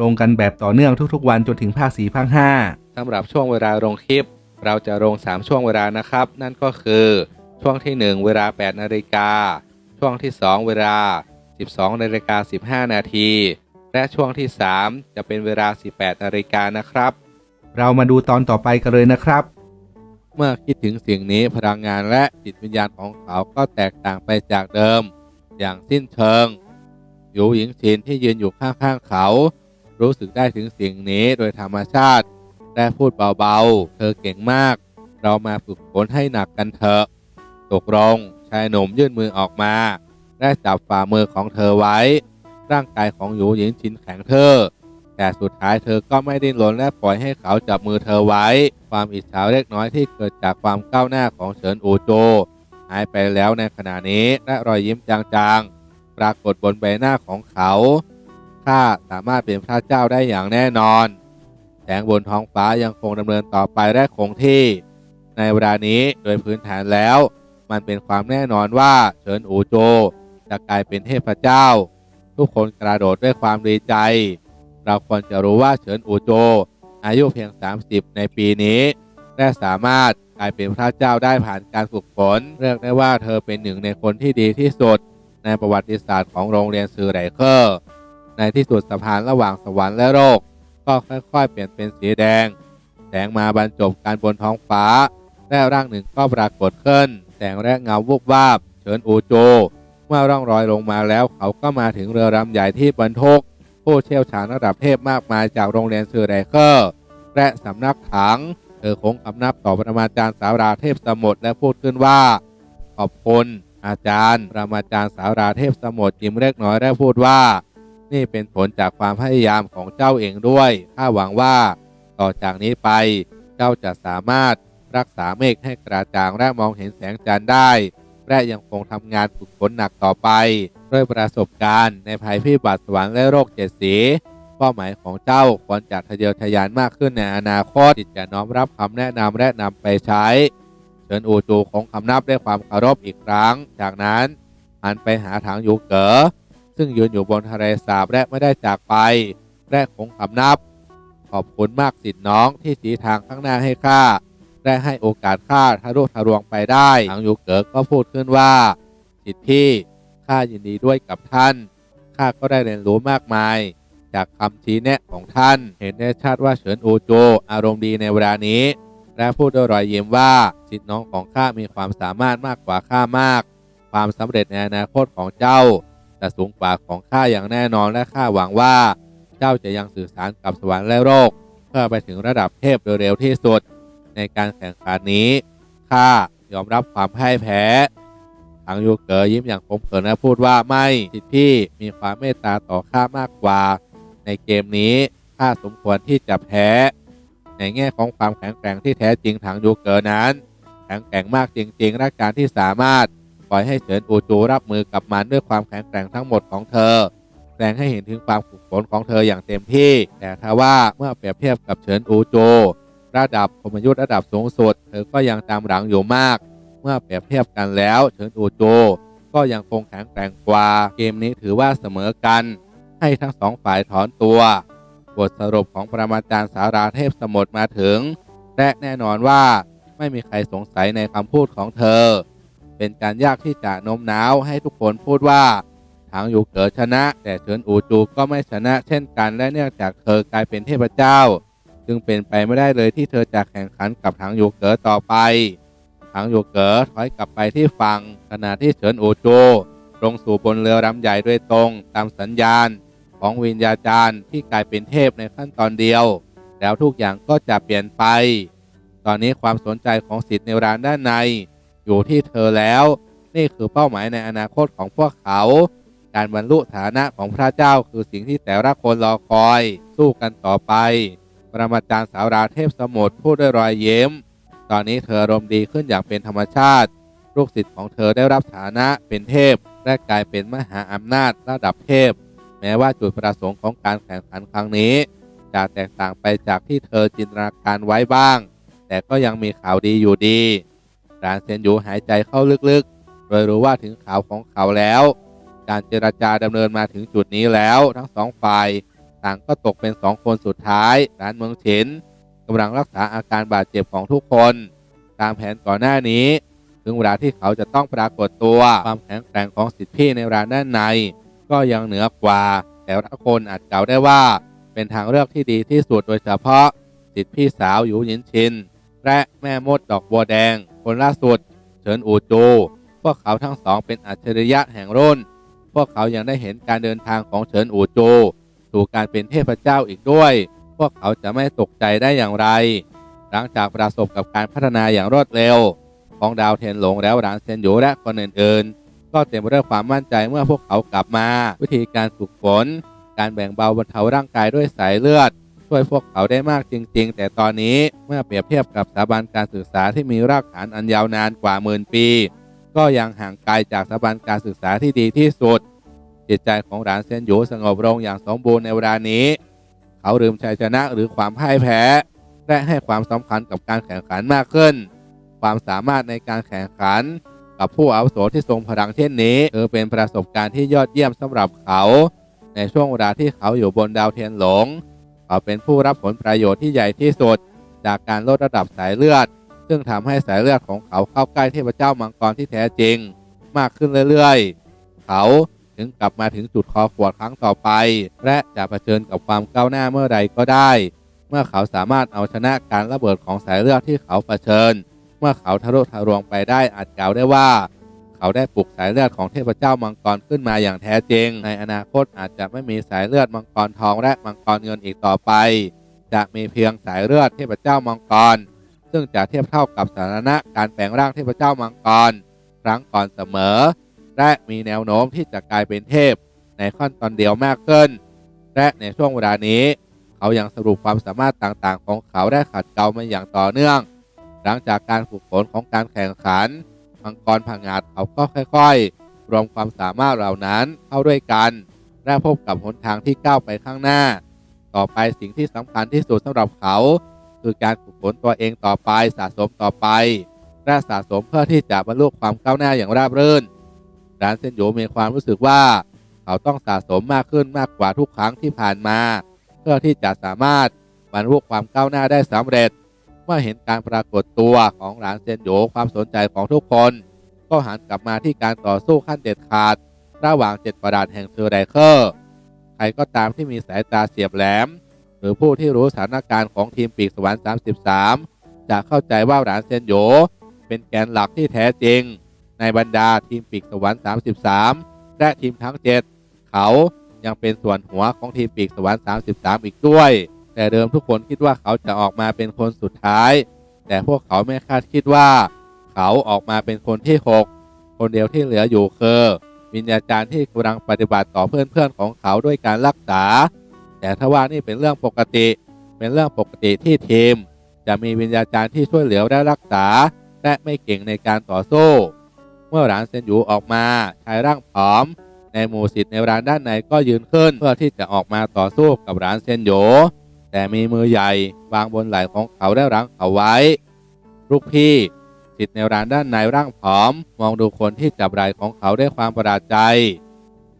ลงกันแบบต่อเนื่องทุกๆ วันจนถึงภาค4ภาค5สำหรับช่วงเวลาลงคลิป เราจะลง 3 ช่วงเวลานะครับ นั่นก็คือช่วงที่ 1 เวลา 8 นาฬิกา ช่วงที่ 2 เวลา 12 นาฬิกา 15 นาที และช่วงที่ 3 จะเป็นเวลา 18 นาฬิกานะครับ เรามาดูตอนต่อไปกันเลยนะครับ เมื่อคิดถึงสิ่งนี้พลังงานและจิตวิญญาณของเขาก็แตกต่างไปจากเดิม อย่างสิ้นเชิงหยูหญิงชินที่ยืนอยู่ข้างๆเขา รู้สึกได้ถึงสิ่งนี้โดยธรรมชาติ และพูดเบาๆ เธอเก่งมาก เรามาฝึกฝนให้หนักกันเถอะ ตกลงชายหนุ่มยื่นมือออกมาและจับฝ่ามือของเธอไว้ ร่างกายของหยูหญิงชินแข็งเธอ แต่สุดท้ายเธอก็ไม่ดิ้นรนและปล่อยให้เขาจับมือเธอไว้ ความอิจฉาเล็กน้อยที่เกิดจากความก้าวหน้าของเฉินอูโจ หายไปแล้วในขณะนี้และรอยยิ้มจางๆ ปรากฏบนใบหน้าของเขา ข้าสามารถเป็นพระเจ้าได้อย่างแน่นอน แสงบนท้องฟ้ายังคงดำเนินต่อไปและคงที่ ในเวลานี้โดยพื้นฐานแล้ว มันเป็นความแน่นอนว่าเฉินอูโจจะกลายเป็นเทพเจ้า ทุกคนกระโดดด้วยความดีใจ เราควรจะรู้ว่าเฉินอูโจ อายุเพียง 30 ในปีนี้และสามารถกลายเป็นพระเจ้าได้ผ่านการฝึกฝนเรียกได้ว่าเธอเป็นหนึ่งในคนที่ดีที่สุด ในประวัติศาสตร์ของโรงเรียนซือไหลเคอร์ ในที่สุดสะพานระหว่างสวรรค์และโลกก็ค่อยๆ เปลี่ยนเป็นสีแดง แสงมาบรรจบกันบนท้องฟ้า และร่างหนึ่งก็ปรากฏขึ้น แสงและเงาวุบวาบ เฉินอูโจ เมื่อร่องรอยลงมาแล้วเขาก็มาถึงเรือลำใหญ่ที่บรรทุกผู้เชี่ยวชาญระดับเทพมากมายจากโรงเรียนซือไรเคอร์และสำนักถัง เธอคงคำนับต่อปรมาจารย์สาวราเทพสมุทรและพูดขึ้นว่า ขอบคุณอาจารย์ปรมาจารย์สาวราเทพสมุทรยิ้มเล็กน้อยและพูดว่า นี่เป็นผลจากความพยายามของเจ้าเองด้วย ข้าหวังว่า ต่อจากนี้ไป เจ้าจะสามารถรักษาเมฆให้กระจ่างและมองเห็นแสงจันทร์ได้ และยังคงทำงานฝึกฝนหนักต่อไป ด้วยประสบการณ์ในภัยพิบัติสวรรค์และโรคเจ็ดสีเป้าหมายของเจ้าควรจะทะเยอทะยานมากขึ้นในอนาคตจิตจะน้อมรับคำแนะนำและนำไปใช้ เชิญอูจูของคำนับด้วยความเคารพอีกครั้ง จากนั้นหันไปหาถังยูเก๋อ ซึ่งยืนอยู่บนทะเลสาบและไม่ได้จากไป และคงคำนับ ขอบคุณมากสิทธิ์น้องที่ชี้ทางข้างหน้าให้ข้าและให้โอกาสข้าทะลุทะลวงไปได้ถังยูเก๋อก็พูดขึ้นว่าสิทธิพี่ข้ายินดีด้วยกับท่านข้าก็ได้เรียนรู้มากมาย จากคำชี้แนะของท่าน เห็นได้ชัดว่าเฉินอูโจ อารมณ์ดีในเวลานี้ และพูดด้วยรอยยิ้มว่าสิทธิน้องของข้ามีความสามารถมากกว่าข้ามาก ความสำเร็จในอนาคตของเจ้า จะสูงกว่าของข้าอย่างแน่นอนและข้าหวังว่า เจ้าจะยังสื่อสารกับสวรรค์และโลกเพื่อไปถึงระดับเทพโดยเร็วที่สุด ในการแข่งขันนี้ข้ายอมรับความพ่ายแพ้ทางยูเก๋อยิ้มอย่างขมขื่นและพูดว่าไม่สิทธิพี่มีความเมตตาต่อข้ามากกว่า ในเกมนี้ข้าสมควรที่จะแพ้ ในแง่ของความแข็งแกร่งที่แท้จริงถังยูเกอร์นั้น แข็งแกร่งมากจริง ๆ และการที่สามารถ ปล่อยให้เฉินอูจูรับมือกับมันด้วยความแข็งแกร่งทั้งหมดของเธอ แสดงให้เห็นถึงความฝึกฝนของเธออย่างเต็มที่ แต่ถ้าว่าเมื่อเปรียบเทียบกับเฉินอูโจระดับพมยุทธ์ระดับสูงสุด เธอก็ยังตามหลังอยู่มาก เมื่อเปรียบเทียบกันแล้วเฉินอูโจก็ยังคงแข็งแกร่งกว่า เกมนี้ถือว่าเสมอกัน ให้ทั้งสองฝ่ายถอนตัว บทสรุปของปรมาจารย์สาราเทพสมุทรมาถึง และแน่นอนว่าไม่มีใครสงสัยในคำพูดของเธอ เป็นการยากที่จะโน้มน้าวให้ทุกคนพูดว่าทางอยู่เกิดชนะ แต่เฉินอูจูก็ไม่ชนะเช่นกันและเนื่องจากเธอกลายเป็นเทพเจ้า จึงเป็นไปไม่ได้เลยที่เธอจะแข่งขันกับทางยูเก๋อต่อไปทางยูเก๋อถอยกลับไปที่ฝั่งขณะที่เฉินอูจูลงสู่บนเรือลำใหญ่โดยตรงตามสัญญาณของวิญญาจารย์ที่กลายเป็นเทพในขั้นตอนเดียว แล้วทุกอย่างก็จะเปลี่ยนไป ตอนนี้ความสนใจของสิทธิ์ในร้านด้านใน อยู่ที่เธอแล้ว นี่คือเป้าหมายในอนาคตของพวกเขา การบรรลุฐานะของพระเจ้าคือสิ่งที่แต่ละคนรอคอย สู้กันต่อไป ปรมาจารย์สาวราเทพสมุทรพูดด้วยรอยเยิ้ม ตอนนี้เธออารมณ์ดีขึ้นอย่างเป็นธรรมชาติ ลูกศิษย์ของเธอได้รับฐานะเป็นเทพ และกลายเป็นมหาอำนาจระดับเทพ แม้ว่าจุดประสงค์ของการแข่งขันครั้งนี้จะแตกต่างไปจากที่เธอจินตนาการไว้บ้าง แต่ก็ยังมีข่าวดีอยู่ดี รานเซียนหยูหายใจเข้าลึกๆโดยรู้ว่าถึงข่าวของเขาแล้ว การเจรจาดำเนินมาถึงจุดนี้แล้ว ทั้งสองฝ่ายต่างก็ตกเป็นสองคนสุดท้ายร้านเมืองฉินกำลังรักษาอาการบาดเจ็บของทุกคน ตามแผนก่อนหน้านี้ ถึงเวลาที่เขาจะต้องปรากฏตัวความแข็งแกร่งของสิทธิพี่ในร้านด้านใน ก็ยังเหนือกว่า แต่ละคนอาจกล่าวได้ว่า เป็นทางเลือกที่ดีที่สุดโดยเฉพาะสิทธิพี่สาวหยูหยินชิน และแม่มดดอกบัวแดง คนล่าสุด เฉินอูจูพวกเขาทั้งสองเป็นอัจฉริยะแห่งรุ่น พวกเขายังได้เห็นการเดินทางของเฉินอูจูสู่การเป็นเทพเจ้าอีกด้วย พวกเขาจะไม่ตกใจได้อย่างไร หลังจากประสบกับการพัฒนาอย่างรวดเร็ว ของดาวเทนหลงแล้วหลานเซนหยูและคนอื่นๆ ก็เต็มไปด้วยความมั่นใจเมื่อพวกเขากลับมา วิธีการฝึกฝน การแบ่งเบาบรรเทาร่างกายด้วยสายเลือด ช่วยพวกเขาได้มากจริง ๆ แต่ตอนนี้เมื่อเปรียบเทียบกับสถาบันการศึกษาที่มีรากฐานอันยาวนานกว่าหมื่นปี ก็ยังห่างไกลจากสถาบันการศึกษาที่ดีที่สุด จิตใจของหลานเซนหยูสงบลงอย่างสมบูรณ์ในเวลานี้ เขาลืมชัยชนะหรือความพ่ายแพ้ และให้ความสำคัญกับการแข่งขันมากขึ้น ความสามารถในการแข่งขัน กับผู้อาวุโสที่ทรงพลังเช่นนี้ถือเป็นประสบการณ์ที่ยอดเยี่ยมสำหรับเขา ในช่วงเวลาที่เขาอยู่บนดาวเทียนหลง เขาเป็นผู้รับผลประโยชน์ที่ใหญ่ที่สุด จากการลดระดับสายเลือด ซึ่งทำให้สายเลือดของเขาเข้าใกล้เทพเจ้ามังกรที่แท้จริง มากขึ้นเรื่อยๆ เขาถึงกลับมาถึงจุดคอขวดครั้งต่อไป และจะเผชิญกับความก้าวหน้าเมื่อใดก็ได้ เมื่อเขาสามารถเอาชนะการระเบิดของสายเลือดที่เขาเผชิญ เมื่อเขาทะลุทะลวงไปได้อาจกล่าวได้ว่า เขาได้ปลุกสายเลือดของเทพเจ้ามังกรขึ้นมาอย่างแท้จริง ในอนาคตอาจจะไม่มีสายเลือดมังกรทองและมังกรเงินอีกต่อไป จะมีเพียงสายเลือดเทพเจ้ามังกร ซึ่งจะเทียบเท่ากับสถานะการแปลงร่างเทพเจ้ามังกร ครั้งก่อนเสมอ และมีแนวโน้มที่จะกลายเป็นเทพ ในขั้นตอนเดียวมากขึ้น และในช่วงเวลานี้ เขายังสรุปความสามารถต่างๆ ของเขาได้ขัดเกลามาอย่างต่อเนื่อง หลังจากการฝึกฝนของการแข่งขัน มังกรผงาดเขาก็ค่อย ๆ รวมความสามารถเหล่านั้นเข้าด้วยกันและพบกับหนทางที่ก้าวไปข้างหน้า ต่อไปสิ่งที่สำคัญที่สุดสำหรับเขา คือการฝึกฝนตัวเองต่อไปสะสมต่อไปและสะสมเพื่อที่จะบรรลุความก้าวหน้าอย่างราบรื่นดานเซนโยมีความรู้สึกว่า เขาต้องสะสมมากขึ้นมากกว่าทุกครั้งที่ผ่านมา เพื่อที่จะสามารถบรรลุความก้าวหน้าได้สำเร็จ เมื่อเห็นการปรากฏตัวของหลานเซนโยความสนใจของทุกคน ก็หันกลับมาที่การต่อสู้ขั้นเด็ดขาด ระหว่างเจ็ดประดาษแห่งเซอร์ไดเคอร์ใครก็ตามที่มีสายตาเสียบแหลม หรือผู้ที่รู้สถานการณ์ของทีมปีกสวรรค์33 จะเข้าใจว่าหลานเซนโยเป็นแกนหลักที่แท้จริง ในบรรดาทีมปีกสวรรค์33 และทีมทั้ง 7 เขายังเป็นส่วนหัวของทีมปีกสวรรค์33 อีกด้วย แต่เดิมทุกคนคิดว่าเขาจะออกมาเป็นคนสุดท้าย แต่พวกเขาไม่คาดคิดว่า เขาออกมาเป็นคนที่ 6 คนเดียวที่เหลืออยู่คือวิญญาจารย์ที่กำลังปฏิบัติต่อเพื่อนๆของเขาด้วยการรักษา แต่ถ้าว่านี่เป็นเรื่องปกติ เป็นเรื่องปกติที่ทีม จะมีวิญญาจารย์ที่ช่วยเหลือและรักษา และไม่เก่งในการต่อสู้ เมื่อหลานเซนยูออกมาชายร่างผอม ในหมู่สิทธิ์ในร้านด้านในก็ยืนขึ้นเพื่อที่จะออกมาต่อสู้กับหลานเซนโย แต่มีมือใหญ่ วางบนไหล่ของเขาได้รั้งเขาไว้ ลูกพี่สิทธิ์ในร้านด้านในร่างผอม มองดูคนที่จับไหล่ของเขาด้วยความประหลาดใจ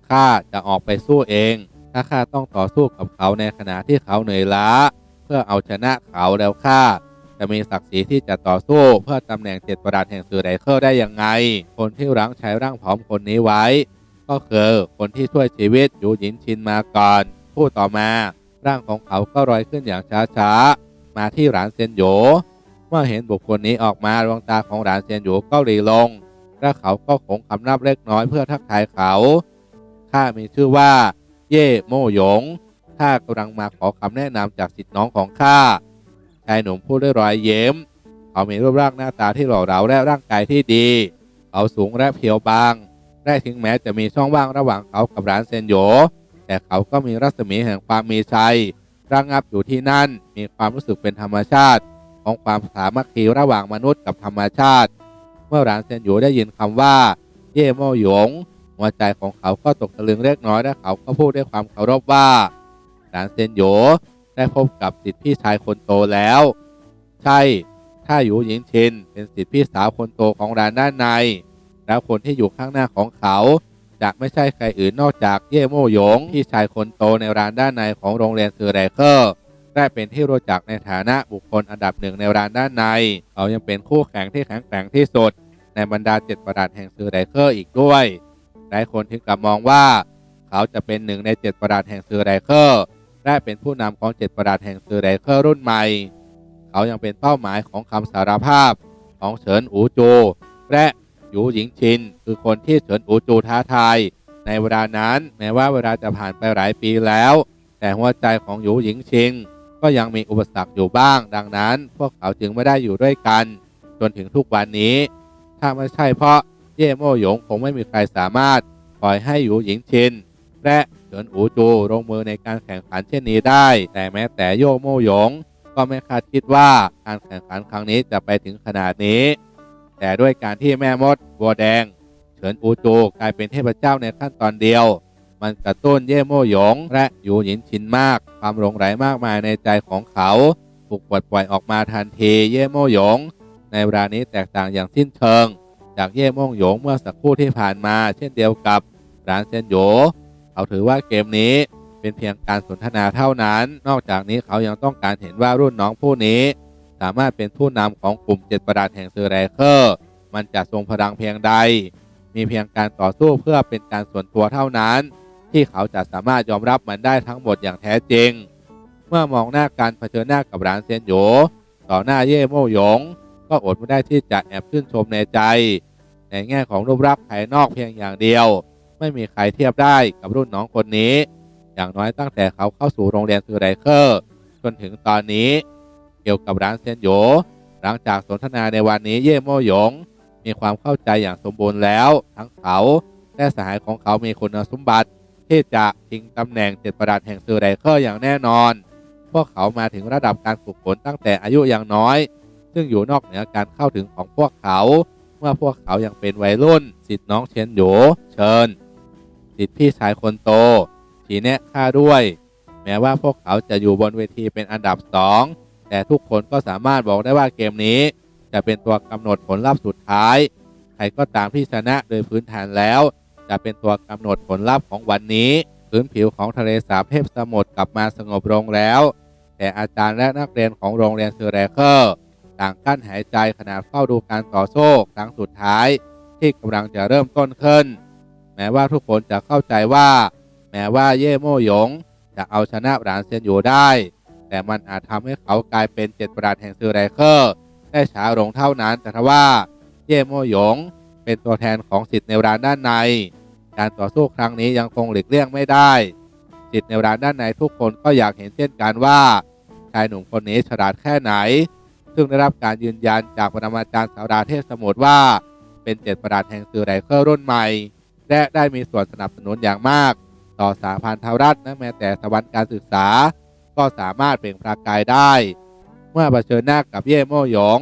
ข้าจะออกไปสู้เอง ถ้าข้าต้องต่อสู้กับเขาในขณะที่เขาเหนื่อยล้า เพื่อเอาชนะเขาแล้วข้าจะมีศักดิ์ศรีที่จะต่อสู้เพื่อตำแหน่งเจ็ดประหลาดแห่งสื่อไดเคอร์ได้ยังไง คนที่รั้งใช้ร่างผอมคนนี้ไว้ ก็คือคนที่ช่วยชีวิตยูหยินชินมาก่อน ผู้ต่อมา ร่างของเขาก็ลอยขึ้นอย่างช้าๆ มาที่หลานเซียนโยเมื่อเห็นบุคคลนี้ออกมาดวงตาของหลานเซียนโยก็หลีลง และเขาก็คงคำนับเล็กน้อยเพื่อทักทายเขา ข้ามีชื่อว่า เย่โมหยง ข้ากำลังมาขอคำแนะนำจากสิทธิน้องของข้า ชายหนุ่มพูดด้วยรอยเย้ม เขามีรูปร่างหน้าตาที่หล่อเหลาและร่างกายที่ดี เขาสูงและเพียวบาง และถึงแม้จะมีช่องว่างระหว่างเขากับร้านเซนโย แต่เขาก็มีรัศมีแห่งความมีชัยระงับอยู่ที่นั่นมีความรู้สึกเป็นธรรมชาติ ของความสามัคคีระหว่างมนุษย์กับธรรมชาติ เมื่อร้านเซนโยได้ยินคำว่า เย่โมหยง หัวใจของเขาก็ตกตะลึงเล็กน้อยและเขาก็พูดด้วยความเคารพว่าร้านเซนโยได้พบกับสิทธิพี่ชายคนโตแล้ว ใช่ ถ้าอยู่หญิงชินเป็นสิทธิพี่สาวคนโตของร้านด้านใน แล้วคนที่อยู่ข้างหน้าของเขา จะไม่ใช่ใครอื่นนอกจากเย่โมหยงพี่ชายคนโตในร้านด้านในของโรงเรียนซือไรเคอร์ได้เป็นที่รู้จักในฐานะบุคคลอันดับหนึ่งในร้านด้านใน เขายังเป็นคู่แข่งที่แข็งแกร่งที่สุด ในบรรดาเจ็ดประดาษแห่งซือไรเคอร์อีกด้วยหลายคนถึงกับมองว่า เขาจะเป็นหนึ่งในเจ็ดประดาษแห่งซือไรเคอร์และเป็นผู้นำของเจ็ดประดาษแห่งซือไรเคอร์รุ่นใหม่ เขายังเป็นเป้าหมายของคำสารภาพของเฉินอูโจ และ หยูหญิงชิน คือคนที่เฉินอูจูท้าทายในเวลานั้นแม้ว่าเวลาจะผ่านไปหลายปีแล้ว แต่หัวใจของหยูหญิงชิงก็ยังมีอุปสรรคอยู่บ้าง ดังนั้น พวกเขาจึงไม่ได้อยู่ด้วยกัน จนถึงทุกวันนี้ ถ้าไม่ใช่เพราะเย่โม่หยงคงไม่มีใครสามารถปล่อยให้หยูหญิงชินและเฉินอูจูลงมือในการแข่งขันเช่นนี้ได้ แต่แม้แต่โย่โม่หยง ก็ไม่คาดคิดว่าการแข่งขันครั้งนี้จะไปถึงขนาดนี้ แต่ด้วยการที่แม่มดบัวแดง เฉินอูจูกลายเป็นเทพเจ้าในขั้นตอนเดียว มันกระตุ้นเย่โม่หยง และหยูหยินชินมาก ความหลงไหลมากมายในใจของเขาถูกปลดปล่อยออกมาทันทีเย่โม่หยง ในเวลานี้แตกต่างอย่างสิ้นเชิง จากเย่โม่หยงเมื่อสักครู่ที่ผ่านมา เช่นเดียวกับร้านเซนโยเขาถือว่าเกมนี้เป็นเพียงการสนทนาเท่านั้น นอกจากนี้เขายังต้องการเห็นว่ารุ่นน้องผู้นี้ สามารถเป็นผู้นำของกลุ่มเจ็ดประดาษแห่งเซอร์ไรเคอร์ มันจะทรงพลังเพียงใด มีเพียงการต่อสู้เพื่อเป็นการส่วนตัวเท่านั้น ที่เขาจะสามารถยอมรับมันได้ทั้งหมดอย่างแท้จริง เมื่อมองหน้าการเผชิญหน้ากับร้านเซียนโยต่อหน้าเย่โม่หยง ก็อดไม่ได้ที่จะแอบชื่นชมในใจ ในแง่ของรูปลักษณ์ภายนอกเพียงอย่างเดียว ไม่มีใครเทียบได้กับรุ่นน้องคนนี้ อย่างน้อยตั้งแต่เขาเข้าสู่โรงเรียนซูไรเคอร์จนถึงตอนนี้ เกี่ยวกับร้านเซียนโย หลังจากสนทนาในวันนี้เย่โมหยง มีความเข้าใจอย่างสมบูรณ์แล้ว ทั้งเขาและสหายของเขามีคุณสมบัติ ที่จะชิงตำแหน่งเจ็ดประดาษแห่งซูไรเคอร์อย่างแน่นอน พวกเขามาถึงระดับการฝึกฝนตั้งแต่อายุยังน้อย ซึ่งอยู่นอกเหนือการเข้าถึงของพวกเขา เมื่อพวกเขายังเป็นวัยรุ่นสิทธิ์น้องเชนโยเชิญสิทธิ์พี่ชายคนโตชี้แนะข้าด้วย แม้ว่าพวกเขาจะอยู่บนเวทีเป็นอันดับสอง แต่ทุกคนก็สามารถบอกได้ว่าเกมนี้ จะเป็นตัวกำหนดผลลัพธ์สุดท้าย ใครก็ตามที่ชนะโดยพื้นฐานแล้ว จะเป็นตัวกำหนดผลลัพธ์ของวันนี้ พื้นผิวของทะเลสาบเทพสมุทรกลับมาสงบลงแล้ว แต่อาจารย์และนักเรียนของโรงเรียนเซอร์แรเคอร์ต่างกั้นหายใจขณะเฝ้าดูการต่อสู้ครั้งสุดท้าย ที่กำลังจะเริ่มต้นขึ้น แม้ว่าทุกคนจะเข้าใจว่า แม้ว่าเย่โมหยง จะเอาชนะหลานเซียนอยู่ได้ แต่มันอาจทำให้เขากลายเป็นเจ็ดประดาษแห่งซือไรเคอร์ได้ช้าลงเท่านั้น แต่ทว่าเย่โมหยง เป็นตัวแทนของสิทธิ์ในร้านด้านใน การต่อสู้ครั้งนี้ยังคงหลีกเลี่ยงไม่ได้สิทธิ์ในร้านด้านในทุกคนก็อยากเห็นเช่นกันว่าชายหนุ่มคนนี้ฉลาดแค่ไหน ซึ่งได้รับการยืนยันจากปรมาจารย์สาวดาเทพสมุทรว่า เป็นเจ็ดประดาษแห่งสื่อไรเคอร์รุ่นใหม่ และได้มีส่วนสนับสนุนอย่างมาก ต่อสาพันธรัฐและแม้แต่สวรรค์การศึกษา ก็สามารถเปล่งประกายได้ เมื่อเผชิญหน้ากับเย่โม่หยง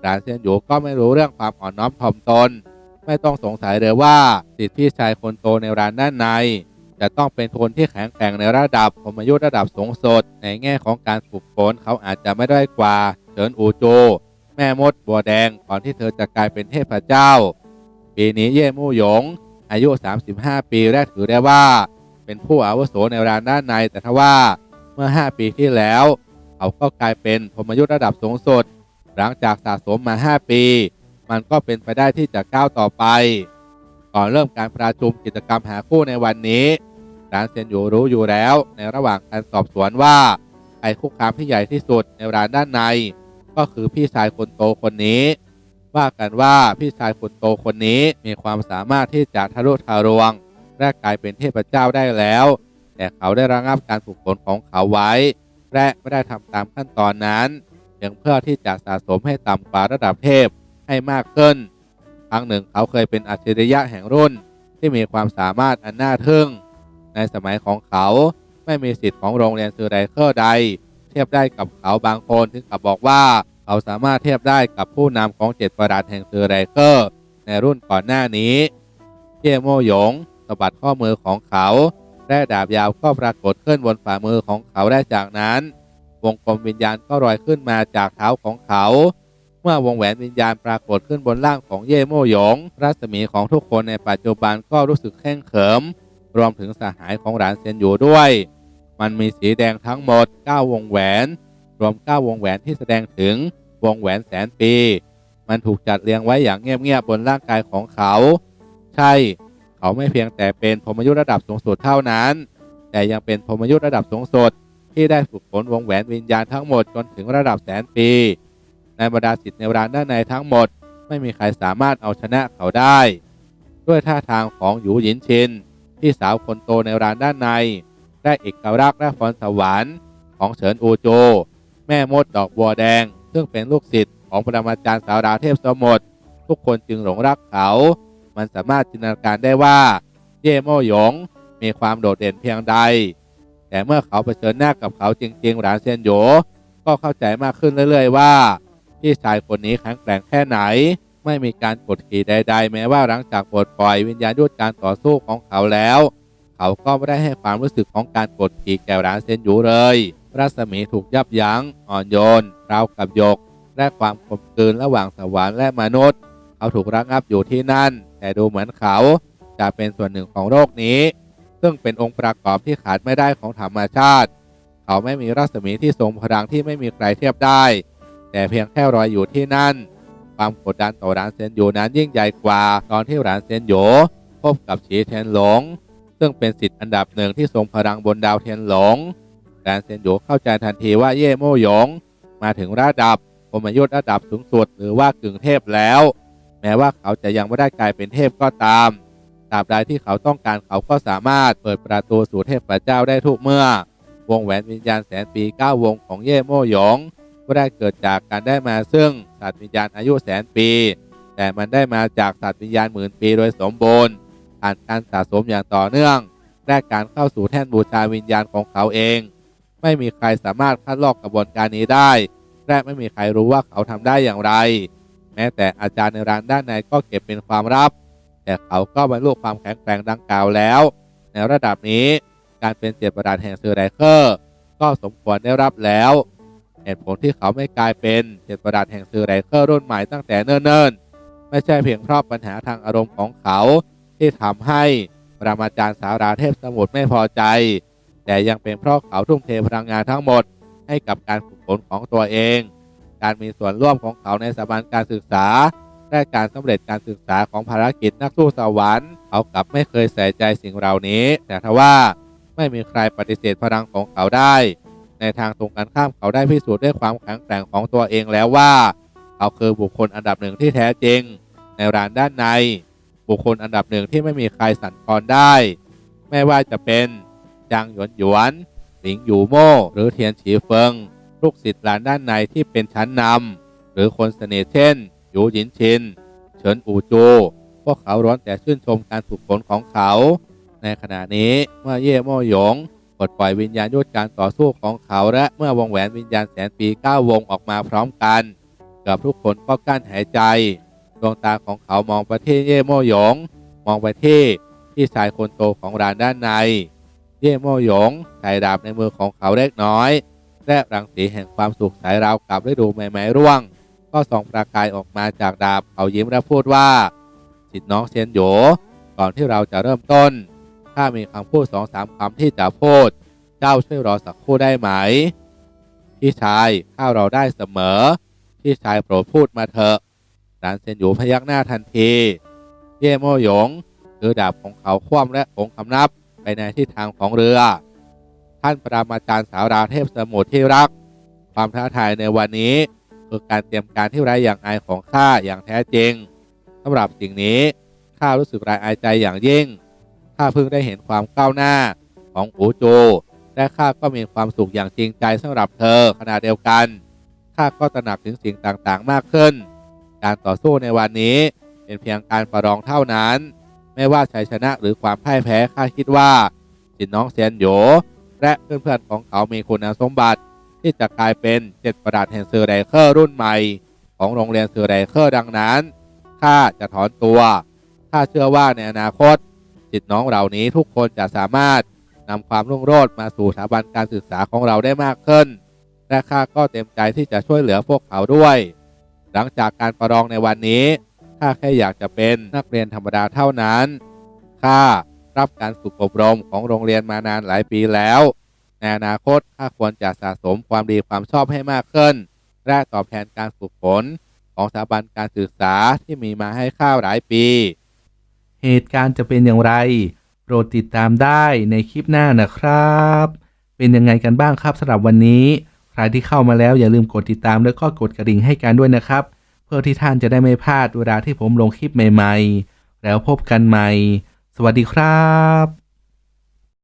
หลานเซียนหยูก็ไม่รู้เรื่องความอ่อนน้อมถ่อมตน ไม่ต้องสงสัยเลยว่าสิทธิพี่ชายคนโตในร้านด้านใน จะต้องเป็นคนที่แข็งแกร่งในระดับผมอายุระดับสูงสุดในแง่ของการฝึกฝนเขาอาจจะไม่ได้กว่าเฉินอูโจ แม่มดบัวแดงก่อนที่เธอจะกลายเป็นเทพเจ้า ปีนี้เย่มู่หยง อายุ 35 ปีและถือได้ว่า เป็นผู้อาวุโสในร้านด้านในแต่ทว่า เมื่อ 5 ปีที่แล้ว เขาก็กลายเป็นพมยุทธ์ระดับสูงสุด หลังจากสะสมมา 5 ปี มันก็เป็นไปได้ที่จะก้าวต่อไป ก่อนเริ่มการประชุมกิจกรรมหาคู่ในวันนี้ร้านเซนอยู่รู้อยู่แล้ว ในระหว่างการสอบสวนว่าใครคุกคามที่ใหญ่ที่สุดในร้านด้านใน ก็คือพี่ชายคนโตคนนี้ ว่ากันว่าพี่ชายคนโตคนนี้มีความสามารถที่จะทะลุทะลวงและกลายเป็นเทพเจ้าได้แล้ว แต่เขาได้ระงับการฝึกฝนของเขาไว้ และไม่ได้ทำตามขั้นตอนนั้นเพียงเพื่อที่จะสะสมให้ต่ำกว่าระดับเทพให้มากขึ้น ครั้งหนึ่งเขาเคยเป็นอัจฉริยะแห่งรุ่นที่มีความสามารถอันน่าทึ่ง ในสมัยของเขาไม่มีสิทธิ์ของโรงเรียนซูไรเคอร์ใด เทียบได้กับเขาบางคนถึงกับบอกว่าเขาสามารถเทียบได้กับผู้นำของเจ็ดประหลาแห่งซูไรเคอร์ในรุ่นก่อนหน้านี้เย่โมหยงสะบัดข้อมือของเขา และดาบยาวก็ปรากฏขึ้นบนฝ่ามือของเขาได้จากนั้น วงกลมวิญญาณก็ลอยขึ้นมาจากเท้าของเขา เมื่อวงแหวนวิญญาณปรากฏขึ้นบนร่างของเย่โมหยง รัศมีของทุกคนในปัจจุบันก็รู้สึกแข้งเขิม รวมถึงสหายของหลานเซียนอยู่ด้วย มันมีสีแดงทั้งหมด 9 วงแหวน รวม 9 วงแหวนที่แสดงถึงวงแหวนแสนปี มันถูกจัดเรียงไว้อย่างเงียบๆบนร่างกายของเขา ใช่ เขาไม่เพียงแต่เป็นพรหมยุทธระดับสูงสุดเท่านั้น แต่ยังเป็นพรหมยุทธระดับสูงสุดที่ได้ฝึกฝนวงแหวนวิญญาณทั้งหมดจนถึงระดับแสนปี ในบรรดาสิทธิ์ในร้านด้านในทั้งหมด ไม่มีใครสามารถเอาชนะเขาได้ ด้วยท่าทางของหยูหยินชินที่สาวคนโตในร้านด้านใน ได้เอกลักษณ์และพรสวรรค์ของเฉินอูโจ แม่มดดอกบัวแดง ซึ่งเป็นลูกศิษย์ของปรมาจารย์สาวดาวเทพสมุทรทุกคนจึงหลงรักเขา มันสามารถจินตนาการได้ว่าเย่โมหยงมีความโดดเด่นเพียงใด แต่เมื่อเขาเผชิญหน้ากับเขาจริงๆหลานเซียนโยก็เข้าใจมากขึ้นเรื่อย ๆ ว่าพี่ชายคนนี้แข็งแกร่งแค่ไหน ไม่มีการกดขี่ใด ๆ แม้ว่าหลังจากปลดปล่อยวิญญาณยุทธการต่อสู้ของเขาแล้ว เขาก็ไม่ได้ให้ความรู้สึกของการกดขี่แก่หลานเซียนอยู่เลยรัศมีถูกยับยั้งอ่อนโยนราวกับหยก และความกลมกลืนระหว่างสวรรค์และมนุษย์ เขาถูกระงับอยู่ที่นั่น แต่ดูเหมือนเขาจะเป็นส่วนหนึ่งของโลกนี้ ซึ่งเป็นองค์ประกอบที่ขาดไม่ได้ของธรรมชาติ เขาไม่มีรัศมีที่ทรงพลังที่ไม่มีใครเทียบได้ แต่เพียงแค่รอยอยู่ที่นั่น ความกดดันต่อหลานเซียนโยนั้นยิ่งใหญ่กว่าตอนที่หลานเซนโยพบกับฉีเทียนหลง ซึ่งเป็นสิทธิ์อันดับหนึ่งที่ทรงพลังบนดาวเทียนหลงหลานเซนโยเข้าใจทันทีว่าเย่โมหยง มาถึงระดับพมยุทธ์ระดับสูงสุดหรือว่ากึ่งเทพแล้ว แม้ว่าเขาจะยังไม่ได้กลายเป็นเทพก็ตามตราบใดที่เขาต้องการเขาก็สามารถเปิดประตูสู่เทพเจ้าได้ทุกเมื่อ วงแหวนวิญญาณแสนปีเก้าวงของเย่โมหยงก็ได้เกิดจากการได้มาซึ่งสัตว์วิญญาณอายุแสนปี แต่มันได้มาจากสัตว์วิญญาณหมื่นปีโดยสมบูรณ์ผ่านการสะสมอย่างต่อเนื่องและการเข้าสู่แท่นบูชาวิญญาณของเขาเอง ไม่มีใครสามารถคัดลอกกระบวนการนี้ได้ และไม่มีใครรู้ว่าเขาทำได้อย่างไร แม้แต่อาจารย์ในร้านด้านในก็เก็บเป็นความลับ แต่เขาก็บรรลุความแข็งแกร่งดังกล่าวแล้ว ในระดับนี้การเป็นเจ็ดประดานแห่งเซอร์ไดเคอร์ก็สมควรได้รับแล้วเหตุผลที่เขาไม่กลายเป็นเจ็ดประดาษแห่งซื้อไรเคอร์รุ่นใหม่ตั้งแต่เนิ่นๆ ไม่ใช่เพียงเพราะปัญหาทางอารมณ์ของเขาที่ทำให้ปรามาจารย์สาราเทพสมุทรไม่พอใจ แต่ยังเป็นเพราะเขาทุ่มเทพลังงานทั้งหมดให้กับการฝึกฝนของตัวเอง การมีส่วนร่วมของเขาในสถาบันการศึกษา และการสำเร็จการศึกษาของภารกิจนักสู้สวรรค์เขากลับไม่เคยใส่ใจสิ่งเหล่านี้ แต่ทว่าไม่มีใครปฏิเสธพลังของเขาได้ ในทางตรงกันข้ามเขาได้พิสูจน์ด้วยความแข็งแกร่งของตัวเองแล้วว่า เขาคือบุคคลอันดับหนึ่งที่แท้จริง ในร้านด้านใน บุคคลอันดับหนึ่งที่ไม่มีใครสั่นคลอนได้ ไม่ว่าจะเป็นจางหยวนหยวนหลิงหยู่โม่หรือเทียนฉีเฟิง ลูกศิษย์ร้านด้านในที่เป็นชั้นนำหรือคนเสน่ห์เช่นหยูหยินชิน เฉินอูจูพวกเขาร้อนแต่ชื่นชมการฝึกฝนของเขา ในขณะนี้เมื่อเย่โม่หยงปลดปล่อยวิญญาณยุทธการต่อสู้ของเขาและเมื่อวงแหวนวิญญาณแสนปีเก้าวงออกมาพร้อมกันกือบทุกคนก็กั้นหายใจ ดวงตาของเขามองไปที่เย่โมหยง มองไปที่พี่ชายคนโตของร้านด้านใน เย่โมหยงใส่ดาบในมือของเขาเล็กน้อย และรังสีแห่งความสุขสายราวกับฤดูใบไม้ร่วง ก็ส่องประกายออกมาจากดาบเขายิ้มและพูดว่าสิทธิน้องเซียนโยก่อนที่เราจะเริ่มต้น ถ้ามีคำพูดสองสามคำที่จะพูด เจ้าช่วยรอสักครู่ได้ไหม พี่ชายข้าเราได้เสมอ พี่ชายโปรดพูดมาเถอะรานเซนอยู่พยักหน้าทันทีเย่โมหยงถือดาบของเขาคว่ำและผงคำนับไปในทิศทางของเรือ ท่านปรามาจารย์สาวราเทพสมุทรที่รัก ความท้าทายในวันนี้คือการเตรียมการที่ไร้อย่างอายของข้าอย่างแท้จริงสำหรับสิ่งนี้ข้ารู้สึกรายอายใจอย่างยิ่งข้าเพิ่งได้เห็นความก้าวหน้าของอูโจ และข้าก็มีความสุขอย่างจริงใจสำหรับเธอขณะเดียวกันข้าก็ตระหนักถึงสิ่งต่างๆ มากขึ้น การต่อสู้ในวันนี้เป็นเพียงการประลองเท่านั้น ไม่ว่าชัยชนะหรือความพ่ายแพ้ข้าคิดว่าจินน้องเซียนโย และเพื่อนๆของเขามีคุณสมบัติ ที่จะกลายเป็นเจ็ดประดาษแห่งซือไรเคอร์รุ่นใหม่ ของโรงเรียนซือไรเคอร์ดังนั้นข้าจะถอนตัวข้าเชื่อว่าในอนาคตจิตน้องเหล่านี้ทุกคนจะสามารถนำความรุ่งโรจน์มาสู่สถาบันการศึกษาของเราได้มากขึ้น และข้าก็เต็มใจที่จะช่วยเหลือพวกเขาด้วย หลังจากการประลองในวันนี้ข้าแค่อยากจะเป็นนักเรียนธรรมดาเท่านั้นข้า รับการฝึกอบรมของโรงเรียนมานานหลายปีแล้ว ในอนาคตข้าควรจะสะสมความดีความชอบให้มากขึ้น และตอบแทนการฝึกฝนของสถาบันการศึกษาที่มีมาให้ข้าวหลายปี เหตุการณ์จะเป็นอย่างไร โปรดติดตามได้ในคลิปหน้านะครับ เป็นยังไงกันบ้างครับสำหรับวันนี้ ใครที่เข้ามาแล้วอย่าลืมกดติดตามแล้วก็กดกระดิ่งให้กันด้วยนะครับ เพื่อที่ท่านจะได้ไม่พลาดเวลาที่ผมลงคลิปใหม่ ๆ แล้วพบกันใหม่ สวัสดีครับ